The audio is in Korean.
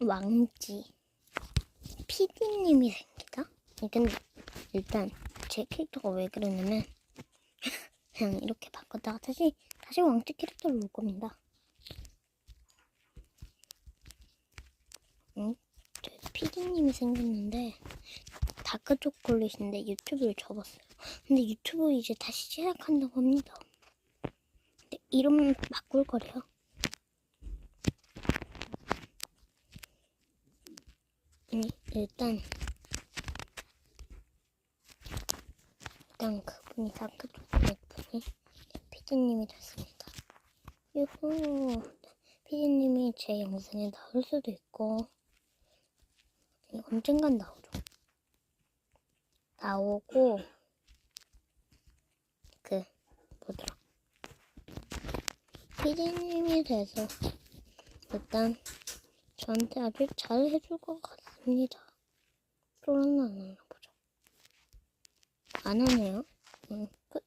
왕지 피디님이 생기다? 근데 일단 제 캐릭터가 왜 그러냐면 그냥 이렇게 바꿨다가 다시 다시 왕지 캐릭터로 올 겁니다. 응? 저 피디님이 생겼는데 다크 초콜릿인데 유튜브를 접었어요. 근데 유튜브 이제 다시 시작한다고 합니다. 근데 이름 바꿀 거래요. 일단 일단 그분이 다크 초콜릿 분이 피디님이 됐습니다. 유후 피디님이 제 영상에 나올 수도 있고 언젠간 나오죠. 나오고 그 뭐더라 피디님이 돼서 일단 저한테 아주 잘 해줄 것 같습니다. 프로는 안 하나 보죠. 안 하네요. 응, 끝.